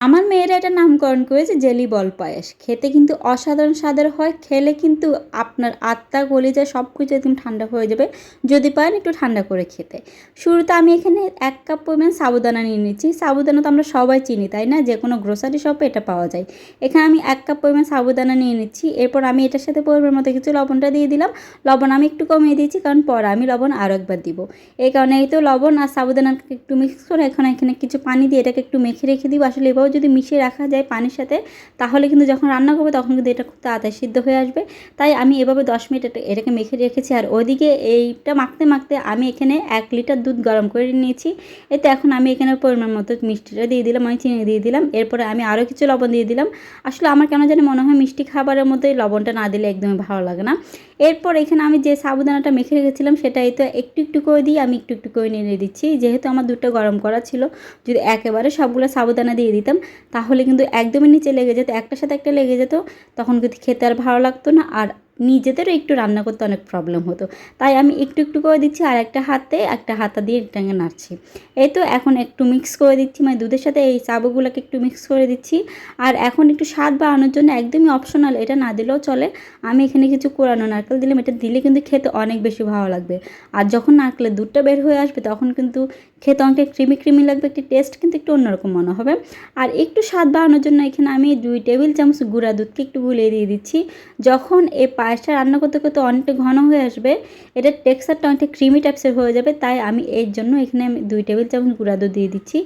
আমার মেয়েরা এটা নামকরণ করেছে জেলি বল পায়েস। খেতে কিন্তু অসাধারণ স্বাদের হয়, খেলে কিন্তু আপনার আত্মা, কলিজা সব কিছু একদম ঠান্ডা হয়ে যাবে। যদি পারেন একটু ঠান্ডা করে খেতে। শুরুতে আমি এখানে এক কাপ পরিমাণ সাবুদানা নিয়ে নিচ্ছি। সাবুদানা তো আমরা সবাই চিনি, তাই না? যে কোনো গ্রোসারি শপে এটা পাওয়া যায়। এখানে আমি এক কাপ পরিমাণ সাবুদানা নিয়ে নিচ্ছি। এরপর আমি এটার সাথে পরিমাণ মতো কিছু লবণটা দিয়ে দিলাম। লবণ আমি একটু কমিয়ে দিয়েছি, কারণ পরে আমি লবণ আরও একবার দিব। এই কারণে এই তো লবণ আর সাবুদানাকে একটু মিক্স করে এখন এখানে কিছু পানি দিয়ে এটাকে একটু মেখে রেখে দিব। আসলে এভাবে যদি মিশিয়ে রাখা যায় পানির সাথে, তাহলে কিন্তু যখন রান্না করব তখন কিন্তু এটা খুব তাড়াতাড়ি সিদ্ধ হয়ে আসবে। তাই আমি এভাবে দশ মিনিট এটা, এটাকে মেখে রেখেছি। আর ওইদিকে এইটা মাখতে মাখতে আমি এখানে এক লিটার দুধ গরম করে নিয়েছি। এতে এখন আমি এখানে পরিমাণ মতো মিষ্টিটা দিয়ে দিলাম, আমি চিনি দিয়ে দিলাম। এরপরে আমি আরও কিছু লবণ দিয়ে দিলাম। আসলে আমার কেন জানি মনে হয় মিষ্টি খাবারের মধ্যে লবণটা না দিলে একদমই ভালো লাগে না। এরপর এখানে আমি যে সাবুদানাটা মেখে রেখেছিলাম সেটা এই তো একটু একটু করে দিয়ে আমি একটু একটু করে নিয়ে দিচ্ছি। যেহেতু আমার দুধটা গরম করা ছিল, যদি একেবারে সবগুলো সাবুদানা দিয়ে দিতাম, তাহলে কিন্তু একদমই নিচে লেগে যেত, একটার সাথে একটা লেগে যেত, তখন কিন্তু খেতে আর ভালো লাগতো না। আর নিজেদেরও একটু রান্না করতে অনেক প্রবলেম হতো। তাই আমি একটু একটু করে দিচ্ছি, আর একটা হাতে, একটা হাতা দিয়ে এটাকে নাড়ছি। এই তো এখন একটু মিক্স করে দিচ্ছি মানে দুধের সাথে এই চাবুগুলোকে একটু মিক্স করে দিচ্ছি। আর এখন একটু স্বাদ বাড়ানোর জন্য একদমই অপশনাল এটা না দিলেও চলে। আমি এখানে কিছু কোরানো নারকেল দিলাম, এটা দিলে কিন্তু খেতে অনেক বেশি ভালো লাগবে। আর যখন নারকেলের দুধটা বের হয়ে আসবে, তখন কিন্তু খেতে অনেকটা ক্রিমি ক্রিমি লাগবে, একটি টেস্ট কিন্তু একটু অন্যরকম মনে হবে। আর একটু স্বাদ বাড়ানোর জন্য এখানে আমি দুই টেবিল চামচ গুঁড়া দুধকে একটু গুলিয়ে দিয়ে দিচ্ছি। যখন এই পায়েসটা রান্না করতে করতে অনেকটা ঘন হয়ে আসবে। এটার টেক্সচারটা অনেকটা ক্রিমি টাইপসের হয়ে যাবে, তাই আমি এর জন্য এখানে আমি দুই টেবিল চামচ গুঁড়া দুধ দিয়ে দিচ্ছি।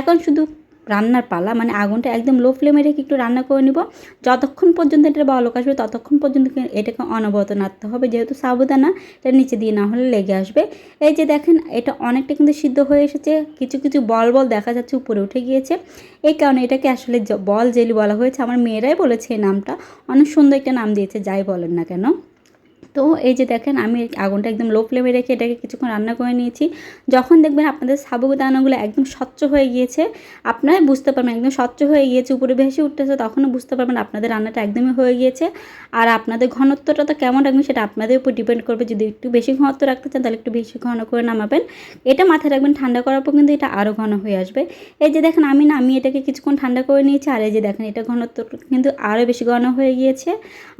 এখন শুধু রান্নার পালা মানে আগুনটা একদম লো ফ্লেমে রেখে একটু রান্না করে নিব। যতক্ষণ পর্যন্ত এটা বলক আসবে, ততক্ষণ পর্যন্ত এটাকে অনবরত নাড়তে হবে। যেহেতু সাবুদানা, এটা নিচে দিয়ে না হলে লেগে আসবে। এই যে দেখেন, এটা অনেকটা কিন্তু সিদ্ধ হয়ে এসেছে। কিছু কিছু বল বল দেখা যাচ্ছে উপরে উঠে গিয়েছে। এই কারণে এটাকে আসলে বল জেলি বলা হয়েছে। আমার মেয়েরাই বলেছে এই নামটা। অনেক সুন্দর একটা নাম দিয়েছে, যাই বলেন না কেন। তো এই যে দেখেন, আমি আগুনটা একদম লো ফ্লেমে রেখে এটাকে কিছুক্ষণ রান্না করে নিয়েছি। যখন দেখবেন আপনাদের সাবুদানাগুলো একদম স্বচ্ছ হয়ে গিয়েছে আপনারাই বুঝতে পারবেন, একদম স্বচ্ছ হয়ে গিয়েছে, উপরে ভেসে উঠতেছে, তখনও বুঝতে পারবেন আপনাদের রান্নাটা একদমই হয়ে গিয়েছে। আর আপনাদের ঘনত্বটা তো কেমন রাখবেন সেটা আপনাদের উপর ডিপেন্ড করবে। যদি একটু বেশি ঘনত্ব রাখতে চান, তাহলে একটু বেশি ঘন করে নামাবেন। এটা মাথায় রাখবেন, ঠান্ডা করার পর কিন্তু এটা আরও ঘন হয়ে আসবে। এই যে দেখেন, আমি না, আমি এটাকে কিছুক্ষণ ঠান্ডা করে নিয়েছি, আর এই যে দেখেন, এটা ঘনত্ব কিন্তু আরও বেশি ঘন হয়ে গিয়েছে।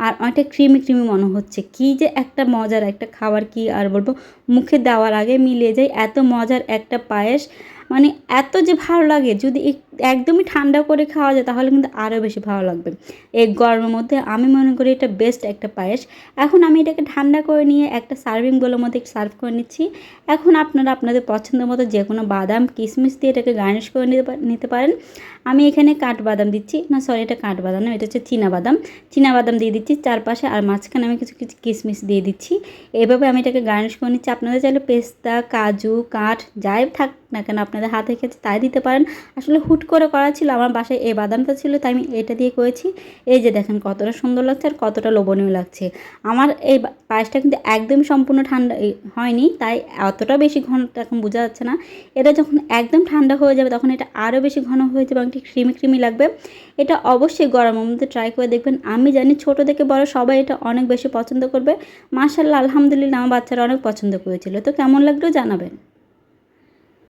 আর অনেকটা ক্রিমি ক্রিমি মনে হচ্ছে। কী যে একটা মজার একটা খাবার কি আর বলব? মুখে দেওয়ার আগে মিলে যায় এত মজার একটা পায়েস। মানে এত যে ভালো লাগে, যদি একদমই ঠান্ডা করে খাওয়া যায়, তাহলে কিন্তু আরও বেশি ভালো লাগবে। এই গরমের মধ্যে আমি মনে করি এটা বেস্ট একটা পায়েস। এখন আমি এটাকে ঠান্ডা করে নিয়ে একটা সার্ভিং বোলের মধ্যে সার্ভ করে নিচ্ছি। এখন আপনারা আপনাদের পছন্দ মতো যে কোনো বাদাম, কিশমিশ দিয়ে এটাকে গার্নিশ করে নিতে পারেন। আমি এখানে কাঠবাদাম দিচ্ছি, না সরি এটা কাঠবাদাম না, এটা হচ্ছে বাদাম। বাদাম দিয়ে দিচ্ছি চারপাশে আর মাঝখানে আমি কিছু কিছু কিশমিশ দিয়ে দিচ্ছি। এভাবে আমি এটাকে গার্নিশ করে নিচ্ছি। আপনাদের চাইলে পেস্তা, কাজু, কাঠ, যাই থাক না কেন, আপনাদের হাতে খেতে তাই দিতে পারেন। আসলে হুট করে করা ছিল, আমার বাসায় এই বাদামটা ছিল, তাই আমি এটা দিয়ে করেছি। এই যে দেখেন কতটা সুন্দর লাগছে আর কতটা লোভনীয় লাগছে। আমার এই পায়েসটা কিন্তু একদম সম্পূর্ণ ঠান্ডা হয়নি, তাই অতটা বেশি ঘনটা এখন বোঝা যাচ্ছে না। এটা যখন একদম ঠান্ডা হয়ে যাবে, তখন এটা আরও বেশি ঘন হয়ে যাবে একটি ক্রিমি ক্রিমি লাগবে। এটা অবশ্যই গরমের মধ্যে ট্রাই করে দেখবেন। আমি জানি ছোটো থেকে বড় সবাই এটা অনেক বেশি পছন্দ করবে। মার্শাল্লাহ আলহামদুলিল্লাহ, আমার বাচ্চারা অনেক পছন্দ করেছিল। তো কেমন লাগল জানাবেন।